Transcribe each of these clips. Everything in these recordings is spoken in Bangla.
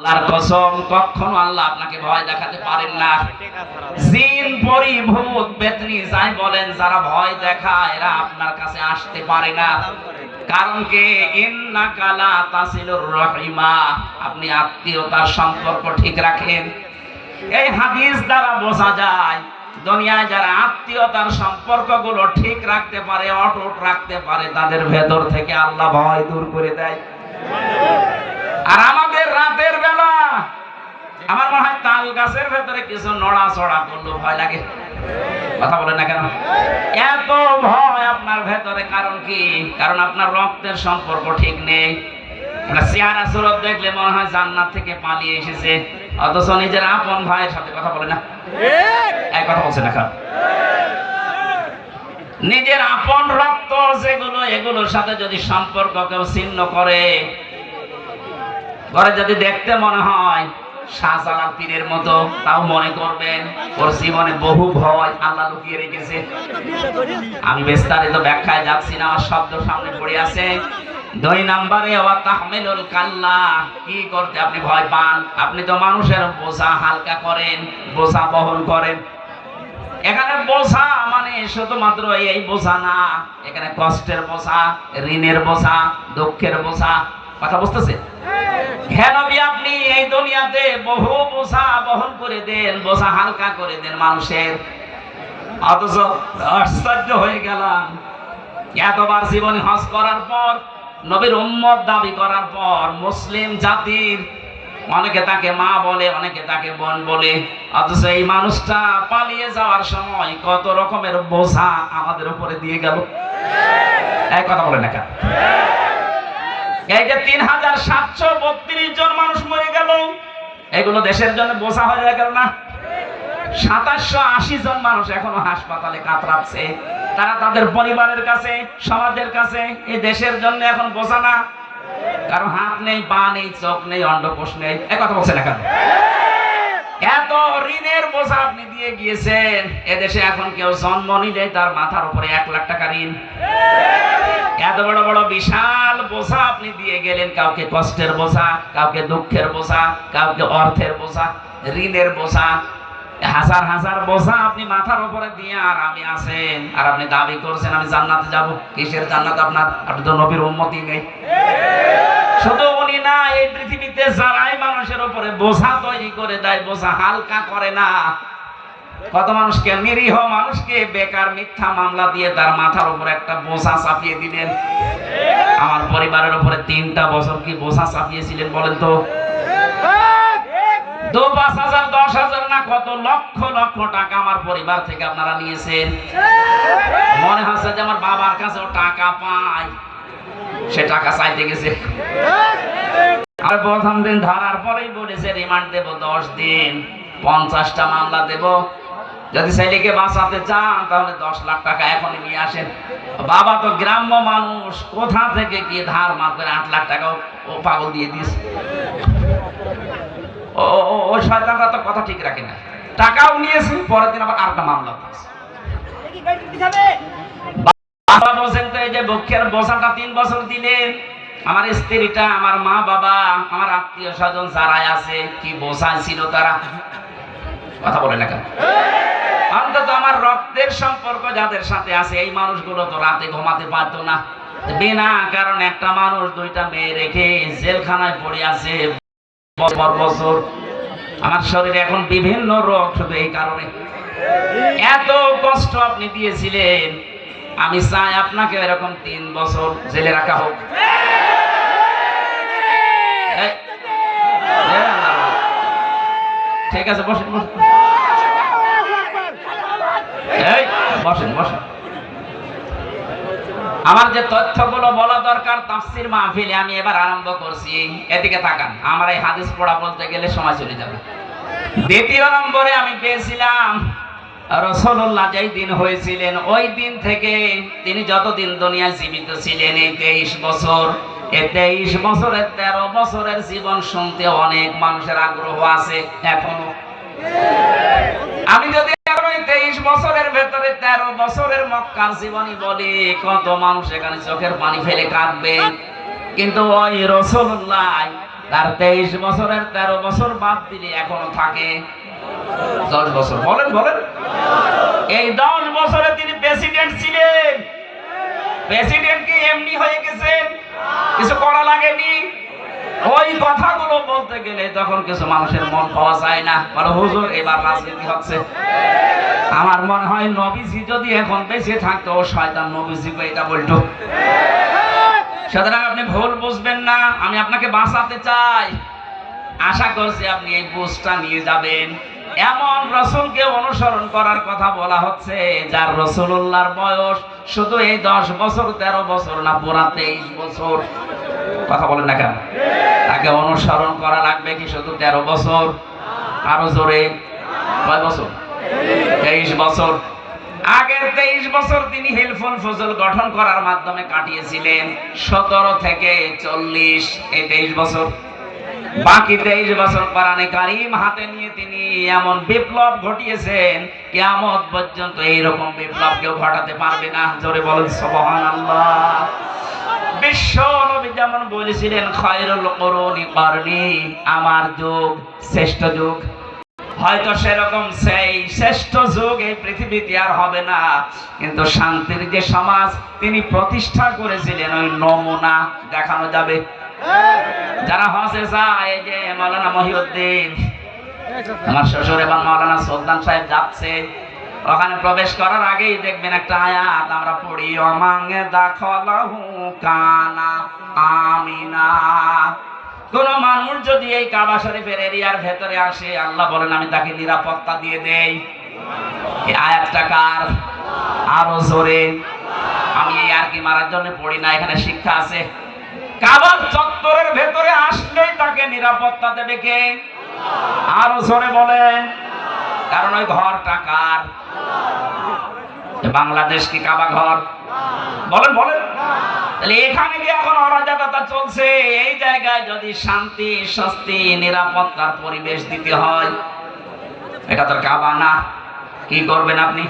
আল্লাহর কসম, কখনো আল্লাহ আপনাকে ভয় দেখাতে পারেন না। জিন বেতনি যাই বলেন, যারা ভয় এরা আপনার কাছে আসতে পারে না। কারণ ইন্না কালা তাসিলুর রহিমা। আপনি আত্মীয়তার সম্পর্ক ঠিক রাখেন। এই হাদিস দ্বারা বোঝা যায়, দুনিয়ায় যারা আত্মীয়তার সম্পর্কগুলো ঠিক রাখতে পারে, অটুট রাখতে পারে, তাদের ভেতর থেকে আল্লাহ ভয় দূর করে দেয়। আর আমাদের রাতের বেলা আমার মনে হয় তাল গাছের ভেতরে কিছু নড়া চড়া করল ভয় লাগে। কথা বলেন না কেন? এত ভয় আপনার ভেতরে কারণ কি? কারণ আপনার রক্তের সম্পর্ক ঠিক নেই। চেহারা সুরত দেখলে মনে হয় জান্নাত থেকে পালিয়ে এসেছে। অথচ নিজের আপন ভাইয়ের সাথে কথা বলে না। এক কথা বলছে না নিজের আপন রক্ত যেগুলো, এগুলোর সাথে যদি সম্পর্ক কেউ ছিন্ন করে, ঘরে যদি দেখতে মনে হয় শাহজালাল পীরের মতো, তাও মনে করবেন, ওর জীবনে বহু ভয় আল্লাহ লুকিয়ে রেখেছে। আমি বিস্তারিত ব্যাখ্যায় যাচ্ছি না, আমার শব্দ সামনে পড়ে আছে। দুই নাম্বারে কাল্লা, কি করতে আপনি ভয় পান? আপনি তো মানুষের বোঝা হালকা করেন, বোঝা বহন করেন। এখানে বোঝা মানে শুধুমাত্র এই বোঝা না, এখানে কষ্টের বোঝা, ঋণের বোঝা, দুঃখের বোঝা, কথা বুঝতেছে? আপনি এই দুনিয়াতে বহু বোঝা বহন করে দেন, বোঝা হালকা করে দেন মানুষের। অথচ আশ্চর্য হয়ে গেলাম। এতবার জীবনে হজ করার পর, নবীর উম্মত দাবি করার পর, মুসলিম জাতির অনেকে তাকে মা বলে, অনেকে তাকে বোন বলে। অথচ এই মানুষটা পালিয়ে যাওয়ার সময় কত রকমের বোঝা আমাদের উপরে দিয়ে গেল। এক কথা বলে না এই যে তিন হাজার সাতশো বত্রিশ জন মানুষ মরে গেল, এগুলো দেশের জন্য বোঝা হয়ে গেল না। সাতাশশো আশি জন মানুষ এখনও হাসপাতালে কাতরাচ্ছে। তারা তাদের পরিবারের কাছে, সমাজের কাছে, এই দেশের জন্য এখন বোঝা না। কারও হাত নেই, পা নেই, চোখ নেই, অন্ডকোষ নেই। এ কথা বলছেন এখন এত ঋণের বোঝা আপনি দিয়ে গিয়েছেন। এদেশে এখন কেউ জন্ম নিলে তার মাথার উপরে এক লাখ টাকা ঋণ। এত বড় বড় বিশাল বোঝা আপনি দিয়ে গেলেন। কাউকে কষ্টের বোঝা, কাউকে দুঃখের বোঝা, কাউকে অর্থের বোঝা, ঋণের বোঝা। হাজার হাজার বোঝা আপনি মাথার উপরে দিয়ে আর আমি আছেন। আর আপনি দাবি করছেন, আমি জান্নাতে যাব। কিসের জান্নাত আপনার? আপনি তো নবীর উন্মতি নেই। শুধু উনি না, এই পৃথিবীতে যারাই মানুষের উপরে বোঝা তৈরি করে দেয়, বোঝা হালকা করে না। কত মানুষকে নিরীহ মানুষকে বেকার মিথ্যা মামলা দিয়ে তার মাথার উপর একটা বোঝা চাপিয়ে দিলেন। আমার পরিবারের উপরে তিনটা বছর কি বোঝা চাপিয়েছিলেন বলেন তো? দু পাঁচ হাজার, দশ হাজার না কত লক্ষ লক্ষ টাকা আমার পরিবার থেকে আপনারা নিয়েছেন। মনে হচ্ছে যে আমার বাবার কাছেও টাকা পাই সে টাকা চাইতে গেছে। আর প্রথম দিন ধরার পরেই বলেছে রিমান্ড দেব দশ দিন, পঞ্চাশটা মামলা দেব। যদি ছেলেকে বাঁচাতে চান, তাহলে দশ লাখ টাকা এখনই নিয়ে আসেন। বাবা তো গ্রাম্য মানুষ, কোথা থেকে গিয়ে ধার মার করে আট লাখ টাকা ও- পাগল দিয়ে দিস ও, ও- শয়তানরা তো কথা ঠিক রাখে না। টাকাও নিয়েছে, পরের দিন আবার আরেকটা মামলা দিয়েছে বাবা বলছেন, তো এই যে বক্ষের বোঝাটা তিন বছর দিলেন আমার স্ত্রীটা, আমার মা বাবা, আমার আত্মীয় স্বজন যারাই আছে, কি বোঝা ছিল তারা? কথা বলে না অন্তত আমার রক্তের সম্পর্ক যাদের সাথে আছে, এই মানুষগুলো তো রাতে ঘুমাতে পারতো না। বিনা কারণ একটা মানুষ দুইটা মেয়ে রেখে জেলখানায় পড়ে আছে। বছর আমার শরীরে এখন বিভিন্ন রোগ শুধু এই কারণে। এত কষ্ট আপনি দিয়েছিলেন আমি চাই আপনাকে এরকম তিন বছর জেলে রাখা হোক। ঠিক আছে, বসেন বসেন। বসেন বসেন। আমার যে তথ্যগুলো বলা দরকার, তাফসির মাহফিলে আমি এবার আরম্ভ করছি। এদিকে তাকান, আমার এই হাদিস পড়া বলতে গেলে সময় চলে যাবে। দ্বিতীয় নম্বরে আমি পেয়েছিলাম যেই দিন হয়েছিলেন, ওই দিন থেকে তিনি যতদিন জীবিত ছিলেন, এই তেইশ বছর তেইশ বছরের তেরো বছরের জীবন শুনতে অনেক মানুষের আগ্রহ আছে, এখনও। আমি যদি তেইশ বছরের ভেতরে তেরো বছরের মক্কার জীবনী বলি, কত মানুষ এখানে চোখের পানি ফেলে কাঁদবে। কিন্তু ওই রসল্লাহ তার তেইশ বছরের তেরো বছর বাদ দিলে এখনও থাকে। দশ বছর। বলেন বলেন। এই দশ বছরে তিনি প্রেসিডেন্ট ছিলেন। প্রেসিডেন্ট কি এমনি হয়ে গেছেন? কিছু করা লাগেনি? ওই কথাগুলো বলতে গেলে তখন কিছু মানুষের মন পাওয়া যায় না। বলে, হুজুর, এবার রাজনীতি হচ্ছে। আমার মনে হয় নবীজি যদি এখন বেঁচে থাকতো, ও শয়তান নবীজিকে এটা বলতো? সুতরাং আপনি ভুল বুঝবেন না। আমি আপনাকে বাঁচাতে চাই। আশা করছি আপনি এই বুঝটা নিয়ে যাবেন। এমন রসুলকে অনুসরণ করার কথা বলা হচ্ছে, যার রসুল্লাহর বয়স শুধু এই দশ বছর, তেরো বছর না, পুরা তেইশ বছর। কথা বলেন না কেন? তাকে অনুসরণ করা লাগবে কি শুধু তেরো বছর? আরও জোরে। কয় বছর? তেইশ বছর। আগের তেইশ বছর তিনি হেলফুল ফজল গঠন করার মাধ্যমে কাটিয়েছিলেন। সতেরো থেকে চল্লিশ এই তেইশ বছর। বাকি তেইশ বছর কোরআনে কারিম হাতে নিয়ে তিনি এমন বিপ্লব ঘটিয়েছেন, কিয়ামত পর্যন্ত এইরকম বিপ্লব কেউ ঘটাতে পারবে না। জোরে বলেন সুবহান আল্লাহ কিন্তু শান্তির যে সমাজ তিনি প্রতিষ্ঠা করেছিলেন, ওই নমুনা দেখানো যাবে। যারা হসে যায় যে মৌলানা মহিউদ্দিন। আমার শ্বশুর এবং মৌলানা সুলতান সাহেব যাচ্ছে। ওখানে প্রবেশ করার আগেই দেখবেন একটা আয়াত, আমরা পড়ি অমাঙ্গে দাখলাহু কানা আমিনা। কোন মানুষ যদি এই কাবা শরীফের এরিয়ার ভেতরে আসে, আল্লাহ বলেন, আমি তাকে নিরাপত্তা দিয়ে দেই। এই আয়াতটা কার? আরও জোরে। আমি এই আর কি মারার জন্য পড়ি না, এখানে শিক্ষা আছে। কাবার চত্বরের ভেতরে আসলেই তাকে নিরাপত্তা দেবে কে? আরও জোরে বলেন। কারণ ওই ঘরটা কার? এ বাংলাদেশ কি কাবা ঘর? বলেন বলেন। তাহলে এখানে কি এখন অরাজকতা চলছে। এই জায়গায় যদি শান্তি, স্বস্তি, নিরাপত্তার পরিবেশ দিতে হয়, এটা তোর কাবা না। কি করবেন আপনি?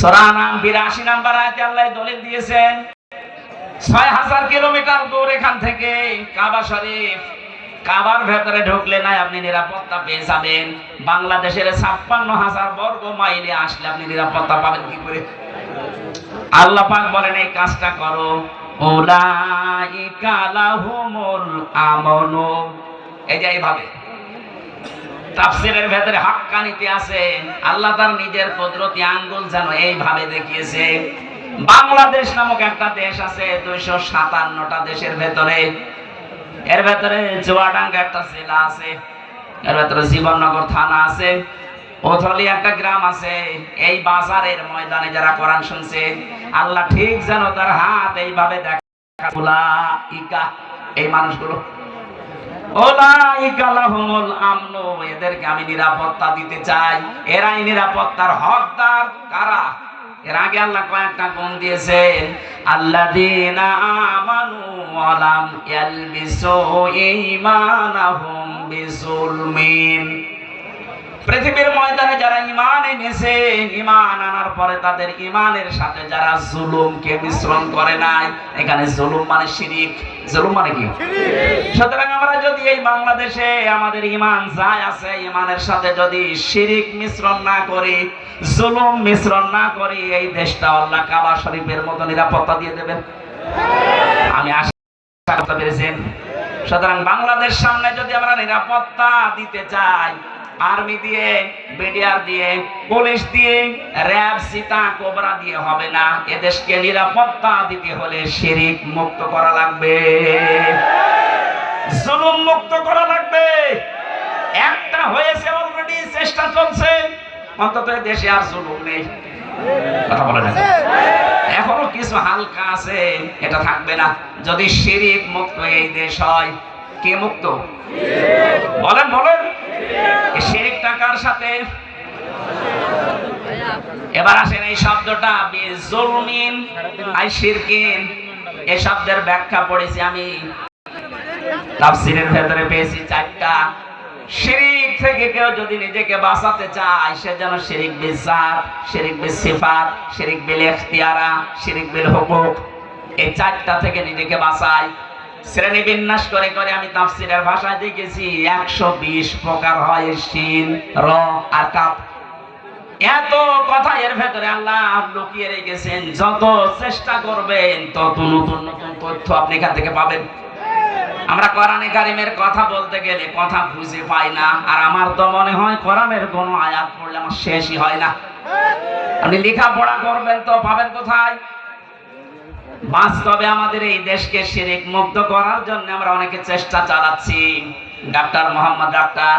সরানাম বিরাশি নাম্বার আয়তে আল্লাহ দলিল দিয়েছেন ছয় হাজার কিলোমিটার দূর এখান থেকে কাবা শরীফ। কাবার ভেতরে ঢুকলে নাই, আপনি নিরাপত্তা পেয়ে যাবেন। বাংলাদেশের ছাপ্পান্ন হাজার বর্গ মাইলে আসলে আপনি নিরাপত্তা পাবেন কি করে? আল্লাহ পাক বলেন, এই কাজটা করো। উলাইকা লাহুমুল আমানু। এই যে এইভাবে। তাফসিরের ভেতরে হাক্কানিতে আছে, আল্লাহ তার নিজের কুদরতি আঙ্গুল যেন এইভাবে দেখিয়েছে। বাংলাদেশ নামক একটা দেশ আছে, দুইশো সাতান্নটা দেশের ভেতরে। এর ভেতরে চুয়াডাঙ্গা একটা জেলা আছে, এর ভেতরে জীবননগর থানা আছে, ওথলি একটা গ্রাম আছে। এই বাজারের ময়দানে যারা কোরআন শুনছে, আল্লাহ ঠিক যেন তার হাত এইভাবে দেখা এই মানুষগুলো। এদেরকে আমি নিরাপত্তা দিতে চাই। এরাই নিরাপত্তার হকদার কারা? এর আগে আল্লাহ কয়েকটা গুণ দিয়েছেন আল্লাযীনা আমানু ওয়া লাম ইয়ালবিসু ঈমানাহুম বিজুলমিন। পৃথিবীর ময়দানে যারা ইমান এনেছে ইমান আনার পরে তাদের ইমানের সাথে যারা জুলুমকে মিশ্রণ করে নাই এখানে জুলুম মানে শিরিক। জুলুম মানে কি? সুতরাং আমরা যদি এই বাংলাদেশে আমাদের ইমান যায় আছে ইমানের সাথে যদি শিরিক মিশ্রণ না করি জুলুম মিশ্রণ না করি এই দেশটা আল্লাহ কাবা শরীফের মতো নিরাপত্তা দিয়ে দেবেন। আমি আশা করতে পেরেছেন সুতরাং বাংলাদেশ সামনে যদি আমরা নিরাপত্তা দিতে চাই, আর্মি দিয়ে, বিডিআর দিয়ে, পুলিশ দিয়ে, র্যাব, সীতা, কোবরা দিয়ে হবে না। এদেশকে নিরাপত্তা দিতে হলে শিরিক মুক্ত করা লাগবে। জুলুম মুক্ত করা লাগবে। একটা হয়েছে অলরেডি চেষ্টা চলছে। অন্তত দেশে আর জুলুম নেই। কথা বলে না। এখনও কিছু হালকা আছে, এটা থাকবে না। যদি শিরিক মুক্ত এই দেশ হয়, কে মুক্ত? বলেন বলেন। শিরিক টাকার সাথে? এবার আসেন এই শব্দটা জুলমিন আই শিরকিন। এই শব্দের ব্যাখ্যা পড়েছি আমি। তাফসিরের ভেতরে পেয়েছি চারটা শিরিক থেকে কেউ যদি নিজেকে বাঁচাতে চায়, সে যেন শিরিক বিজাত শিরিক বিল সিফাত, শিরিক বিল ইখতিয়ারা, শিরিক বিল হুকুক এই চারটা থেকে নিজেকে বাঁচায়। শ্রেণি বিন্যাস করে করে আমি তাফসিরের ভাষায় দেখেছি, একশো বিশ প্রকার হয় শিন, র আর কাপ। এত কথা এর ভেতরে আল্লাহ লুকিয়ে রেখেছেন, যত চেষ্টা করবেন, তত নতুন নতুন তথ্য আপনি এখান থেকে পাবেন। আমরা কোরআনে কারিমের কথা বলতে গেলে কথা বুঝে পাই না। আর আমার তো মনে হয় কোরআনের কোনো আয়াত পড়লে আমার শেষই হয় না। আপনি লেখাপড়া করবেন তো, পাবেন কোথায়? বাস্তবে আমাদের এই দেশকে শিরিক মুক্ত করার জন্য আমরা অনেকে চেষ্টা চালাচ্ছি। ডাক্তার মোহাম্মদ ডাক্তার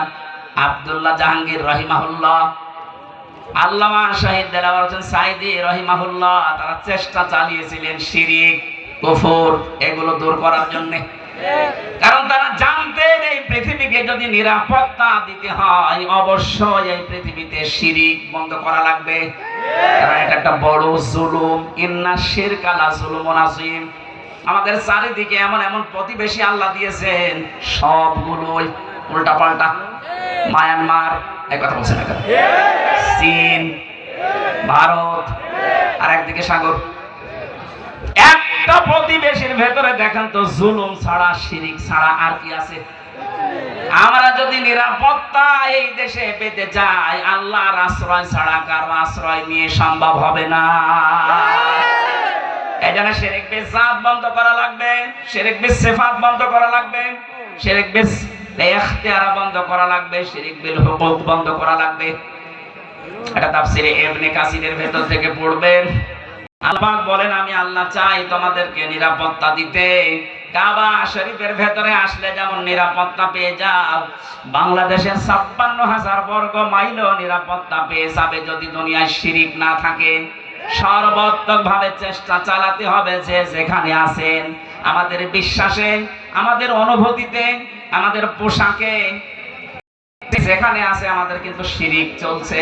আব্দুল্লাহ জাহাঙ্গীর রহিমাহুল্লাহ, আল্লামা শাহিদ দেলাওয়ার হোসেন সাইদি রহিমাহুল্লাহ, তারা চেষ্টা চালিয়েছিলেন শিরিক, কুফর, এগুলো দূর করার জন্য। কারণ তারা জানতেন এই পৃথিবীকে যদি নিরাপত্তা দিতে হয়, অবশ্যই এই পৃথিবীতে শিরিক বন্ধ করা লাগবে। কারণ এটা একটা বড় জুলুম। ইন্না শিরকালা জুলুমুন আজিম আমাদের চারিদিকে এমন এমন প্রতিবেশী আল্লাহ দিয়েছেন, সবগুলোই উল্টা পাল্টা মায়ানমার, এই কথা বলছেন? চীন, ভারত আর একদিকে সাগর একটা প্রতিবেশীর ভেতরে দেখেন তো, জুলুম ছাড়া, শিরিক ছাড়া আর কি আছে? আমরা যদি নিরাপত্তা এই দেশে পেতে চাই, আল্লাহর আশ্রয় ছাড়া কারও আশ্রয় নিয়ে সম্ভব হবে না। এই জন্য শেরেক জাত বন্ধ করা লাগবে, শেরেক বিল সিফাত বন্ধ করা লাগবে, শেরেক বিল ইখতিয়ারা বন্ধ করা লাগবে, শেরেক বিল হুকুক বন্ধ করা লাগবে। এটা তাফসিরে ইবনে কাসিরের ভেতর থেকে পড়বেন। আল্লাহ বলেন, আমি আল্লাহ চাই তোমাদেরকে নিরাপত্তা দিতে। কাবা শরীফের ভেতরে আসলে যেমন নিরাপত্তা পেয়ে যাও, বাংলাদেশের ছাপ্পান্ন হাজার বর্গ মাইলও নিরাপত্তা পেয়ে যাবে যদি দুনিয়ায় শিরিক না থাকে। সর্বাত্মক ভাবে চেষ্টা চালাতে হবে যে যেখানে আছেন। আমাদের বিশ্বাসে, আমাদের অনুভূতিতে, আমাদের পোশাকে যেখানে আছে আমাদের কিন্তু শিরিক চলছে।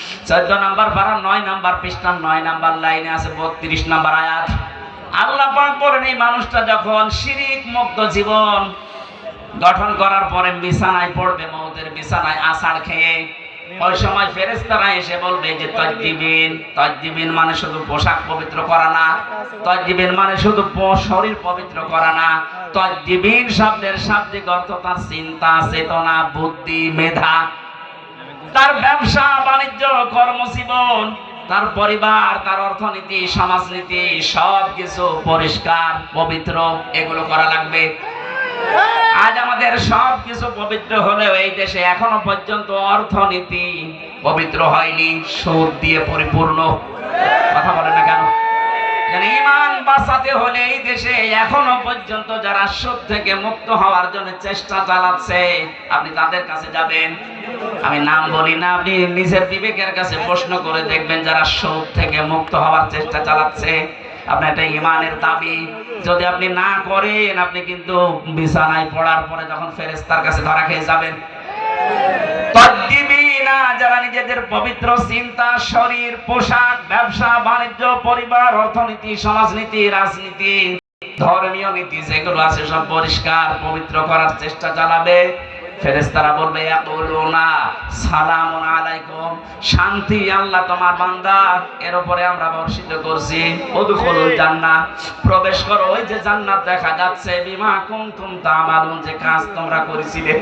চোদ্দ নাম্বার পারা, নয় নাম্বার পৃষ্ঠা, নয় নাম্বার লাইনে আছে বত্রিশ নাম্বার আয়াত। আল্লাহ পাক বলেন, এই মানুষটা যখন শিরিক মুক্ত জীবন গঠন করার পরে বিছানায় পড়বে, মৌতের বিছানায় আষাঢ় খেয়ে, ওই সময় ফেরেস্তারা এসে বলবে যে তজ্জিবিন তজ্জিবিন মানে শুধু পোশাক পবিত্র করা না তজ্জিবিন মানে শুধু শরীর পবিত্র করা না। তজ্জিবিন শব্দের শাব্দিক অর্থ তার চিন্তা, চেতনা, বুদ্ধি, মেধা। তার ব্যবসা, বাণিজ্য, কর্মজীবন, তার পরিবার, তার অর্থনীতি, সমাজনীতি, সব কিছু পরিষ্কার, পবিত্র, এগুলো করা লাগবে। আজ আমাদের সব কিছু পবিত্র হলেও এই দেশে এখনও পর্যন্ত অর্থনীতি পবিত্র হয়নি, সুদ দিয়ে পরিপূর্ণ। কথা বলে না কেন কেন? ইমান বাঁচাতে হলে এই দেশে এখনও পর্যন্ত যারা সুদ থেকে মুক্ত হওয়ার জন্য চেষ্টা চালাচ্ছে, আপনি তাদের কাছে যাবেন। আমি নাম বলি না, আপনি নিজের বিবেকের কাছে প্রশ্ন করে দেখবেন যারা থেকে মুক্ত হওয়ার চেষ্টা চালাচ্ছে। আপনার একটা ইমানের দাবি, যদি আপনি না করেন, আপনি কিন্তু বিছানায় পড়ার পরে যখন ফেরেস্তার কাছে ধরা খেয়ে যাবেন। নিজেদের পবিত্র চিন্তা, শরীর, পোশাক, ব্যবসা, বাণিজ্য, পরিবার, অর্থনীতি, সমাজনীতি, রাজনীতি, ধর্মীয় নীতি যেগুলো আছে সব পরিষ্কার, পবিত্র করার চেষ্টা চালাবে। ফেরেশতারা বলবে ইয়াকুলুনা সালামুন আলাইকুম। শান্তি আল্লাহ তোমার বান্দা এর উপরে আমরা বর্ষিত করছি। উদখুলুল জান্নাহ। প্রবেশ করো ওই যে জান্নাত দেখা যাচ্ছে। বিমা কুনতুম তামালুন যে কাজ তোমরা করেছিলে।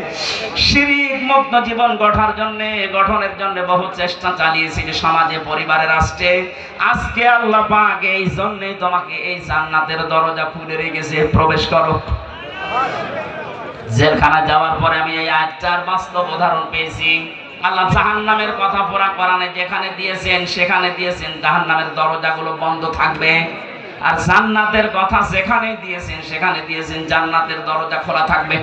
শিরিক মুক্ত জীবন গঠার জন্য গঠনের জন্য বহু চেষ্টা চালিয়েছিলে সমাজে পরিবারে রাষ্ট্রে। আজকে আল্লাহ পাক এই জন্যই তোমাকে এই জান্নাতের দরজা খুলে রেখেছে। প্রবেশ করো। জেলখানা যাওয়ার পরে আমি এই আজটার বাস্তব উদাহরণ পেয়েছি। আল্লাহ জাহান্নামের কথা পুরা কোরআনে যেখানে দিয়েছেন, সেখানে দিয়েছেন। জাহান্নামের দরজাগুলো বন্ধ থাকবে। আর জান্নাতের কথা যেখানে দিয়েছেন, সেখানে দিয়েছেন। জান্নাতের দরজা খোলা থাকবে।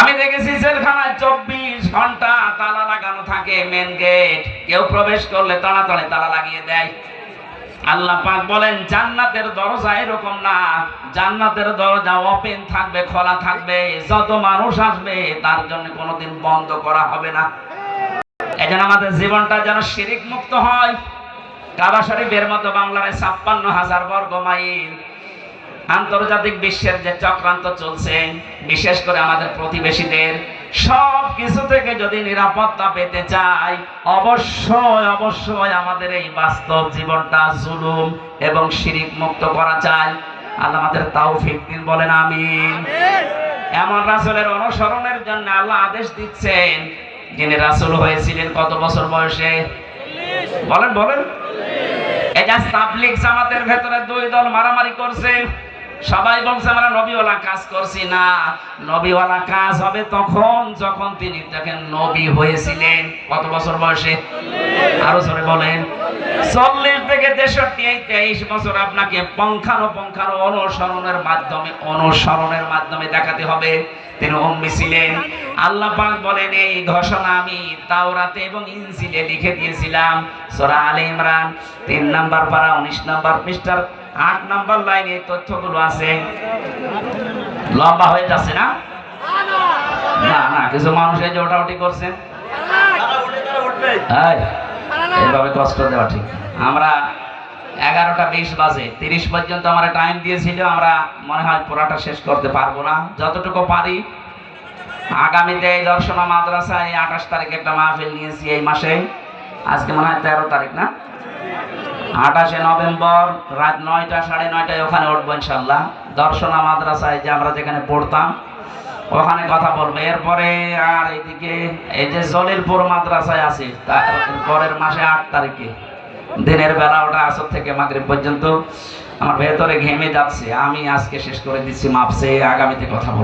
আমি দেখেছি জেলখানায় চব্বিশ ঘণ্টা তালা লাগানো থাকে মেন গেট কেউ প্রবেশ করলে তাড়াতাড়ি তালা লাগিয়ে দেয়। আল্লাহ পাক বলেন, জান্নাতের দরজা এরকম না। জান্নাতের দরজা ওপেন থাকবে, খোলা থাকবে, যত মানুষ আসবে, তার জন্য কোনোদিন বন্ধ করা হবে না। এজন্য আমাদের জীবনটা যেন শিরিক মুক্ত হয়। কাবা শরীফের মতো বাংলার ছাপ্পান্ন হাজার বর্গ মাইল। আন্তর্জাতিক বিশ্বের যে চক্রান্ত চলছে, বিশেষ করে আমাদের প্রতিবেশীদের সব কিছু থেকে যদি নিরাপত্তা পেতে চাই অবশ্যই অবশ্যই আমাদের এই বাস্তব জীবনটা জুলুম এবং শিরিক মুক্ত করা চাই। আল্লাহ আমাদের তাওফিক দিন বলেন আমিন। এমন রাসূলের অনুসরণের জন্য আল্লাহ আদেশ দিচ্ছেন যিনি রাসুল হয়েছিলেন কত বছর বয়সে? বলেন বলেন। এই যে তাবলিগ জামাতের ভেতরে দুই দল মারামারি করছে। সবাই বলছে, আমরা নবীওয়ালা কাজ করছি না। নবীওয়ালা কাজ হবে তখন যখন তিনি দেখেন নবী হয়েছিলেন। কত বছর বয়সে? আরও জোরে বলেন। চল্লিশ থেকে তেষট্টি এই তেইশ বছর আপনাকে পঙ্খানো পঙ্খানো অনুসরণের মাধ্যমে অনুসরণের মাধ্যমে দেখাতে হবে। তিনি অম্মি ছিলেন। আল্লাহ পাক বলেন, এই ঘোষণা আমি তাওরাতে এবং ইনজিলে লিখে দিয়েছিলাম। সোরা আলে ইমরান, তিন নাম্বার পারা, উনিশ নাম্বার পৃষ্ঠার আট নাম্বার লাইনে এই তথ্যগুলো আছে। লম্বা হয়ে যাচ্ছে না? না না, কিছু মানুষ এই যে ওটাউটি করছেন এইভাবে কষ্ট দেওয়া ঠিক। আমরা এগারোটা বিশ বাজে, তিরিশ পর্যন্ত আমরা টাইম দিয়েছিল, আমরা মনে হয় পুরাটা শেষ করতে পারব না। যতটুকু পারি, আগামীতে এই দর্শনা মাদ্রাসায় আঠাশ তারিখে একটা মাহফিল নিয়েছি এই মাসে। আজকে মনে হয় তেরো তারিখ না? আঠাশে নভেম্বর রাত নয়টা, সাড়ে নয়টায় ওখানে উঠবো ইনশাল্লাহ দর্শনা মাদ্রাসায় যে আমরা যেখানে পড়তাম, ওখানে কথা বলব। এরপরে আর এইদিকে, এই যে জলিলপুর মাদ্রাসায় আছে পরের মাসে আট তারিখে। দিনের বেলা ওটা আসর থেকে মাগরিব পর্যন্ত। আমার ভেতরে ঘেমে যাচ্ছে। আমি আজকে শেষ করে দিচ্ছি মাপসে, আগামীতে কথা